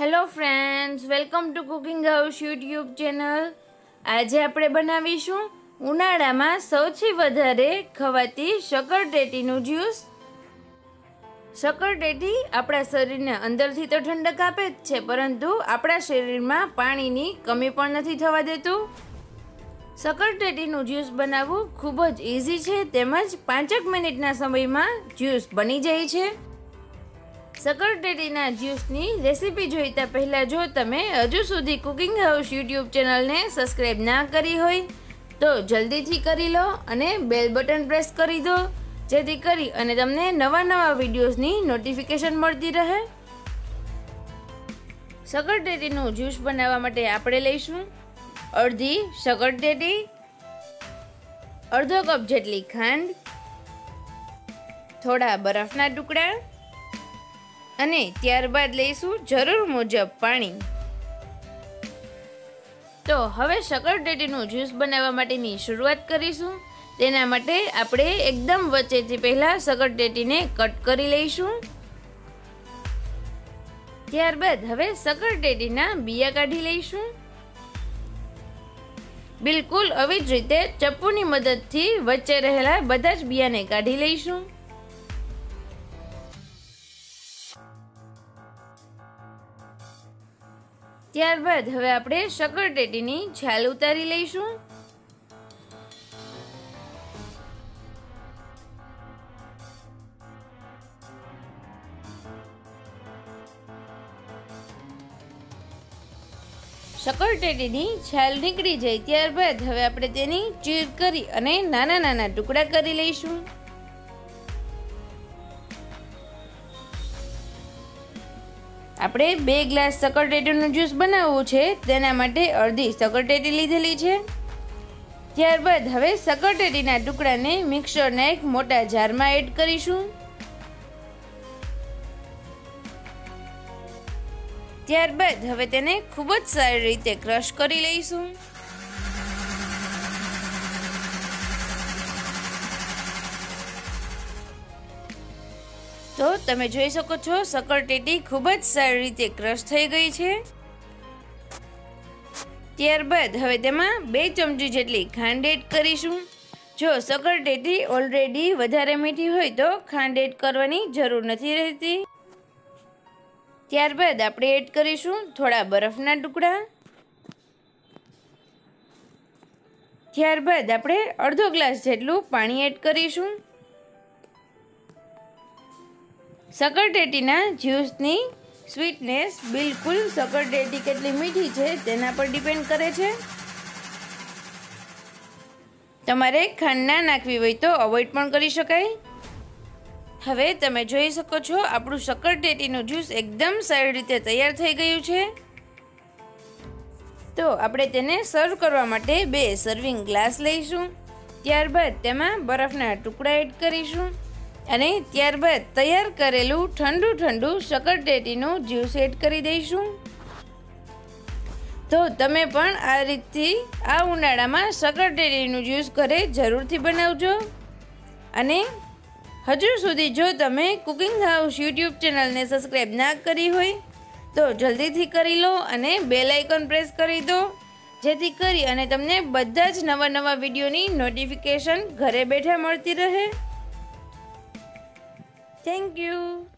Hello friends, welcome to cooking house YouTube channel. આજે આપણે બનાવીશું ઉનાળામાં સૌથી વધારે ખવાતી શક્કરટેટીનું જ્યુસ. શક્કરટેટી આપણા શરીરને અંદરથી તો ઠંડક આપે જ છે, પરંતુ આપણા શરીરમાં પાણીની કમી પણ નથી થવા દેતું. શક્કરટેટીનું જ્યુસ બનાવવું ખૂબ જ ઇઝી છે, તેમજ પાંચેક મિનિટના સમયમાં જ્યુસ બની જાય છે. સકરટેટીના જ્યુસની રેસીપી જોઈતા પહેલાં જો તમે હજુ સુધી કુકિંગ હાઉસ યુટ્યુબ ચેનલને સબસ્ક્રાઈબ ના કરી હોય, તો જલ્દીથી કરી લો અને બેલ બટન પ્રેસ કરી દો, જેથી કરી અને તમને નવા નવા વિડીયોઝની નોટિફિકેશન મળતી રહે. સકરટેટીનું જ્યુસ બનાવવા માટે આપણે લઈશું અડધી સકરટેટી અડધો કપ જેટલી ખાંડ, થોડા બરફના ટુકડા અને ત્યારબાદ લઈશું જરૂર મુજબ પાણી. તો હવે શક્કરટેટીનું જ્યુસ બનાવવા માટેની શરૂઆત કરીશું. તેના માટે આપણે એકદમ વચ્ચેથી પહેલાં શક્કરટેટીને કટ કરી લઈશું. ત્યારબાદ હવે શક્કરટેટીના બિયા કાઢી લઈશું. બિલકુલ આવી જ રીતે ચપ્પુની મદદથી વચ્ચે રહેલા બધા જ બિયાને કાઢી લઈશું. ત્યારબાદ હવે આપણે શક્કરટેટીની છાલ ઉતારી લઈશું. શક્કરટેટીની છાલ નીકળી જાય ત્યારબાદ હવે આપણે તેની ચીર કરી અને નાના નાના ટુકડા કરી લઈશું. આપણે બે ગ્લાસ સકરટેટીનું જ્યુસ બનાવવું છે, તેના માટે અડધી સકરટેટી લીધેલી છે. ત્યારબાદ હવે સકરટેટીના ટુકડાને મિક્સરના એક મોટા જારમાં એડ કરીશું. ત્યારબાદ હવે તેને ખૂબ જ સારી રીતે ક્રશ કરી લઈશું. તો તમે જોઈ શકો છો સકરટેટી ખૂબ જ સારી રીતે ક્રશ થઈ ગઈ છે. ત્યારબાદ હવે તેમાં બે ચમચી જેટલી ખાંડ એડ કરીશું. જો સકરટેટી ઓલરેડી વધારે મીઠી હોય તો ખાંડ એડ કરવાની જરૂર નથી રહેતી. ત્યારબાદ આપણે એડ કરીશું થોડા બરફના ટુકડા. ત્યારબાદ આપણે અડધો ગ્લાસ જેટલું પાણી એડ કરીશું. સકરટેટીના જ્યુસની સ્વીટનેસ બિલકુલ સકરટેટી કેટલી મીઠી છે તેના પર ડિપેન્ડ કરે છે. તમારે ખાંડ ના નાખવી હોય તો અવોઇડ પણ કરી શકાય. હવે તમે જોઈ શકો છો આપણું સકરટેટીનું જ્યુસ એકદમ સારી રીતે તૈયાર થઈ ગયું છે. તો આપણે તેને સર્વ કરવા માટે બે સર્વિંગ ગ્લાસ લઈશું. ત્યારબાદ તેમાં બરફના ટુકડા એડ કરીશું. અને ત્યારબાદ તૈયાર કરેલું ઠંડુ ઠંડુ શક્કરટેટીનું જ્યુસ એડ કરી દઈશું. તો તમે પણ આ રીતથી આ ઉનાળામાં શક્કરટેટીનું જ્યુસ ઘરે જરૂરથી બનાવજો. અને હજુ સુધી જો તમે કુકિંગ હાઉસ યુટ્યુબ ચેનલને સબસ્ક્રાઈબ ના કરી હોય, તો જલ્દીથી કરી લો અને બેલ આઇકોન પ્રેસ કરી દો. જેથી કરી અને તમને બધા જ નવા નવા વિડીયોની નોટિફિકેશન ઘરે બેઠા મળતી રહે. Thank you.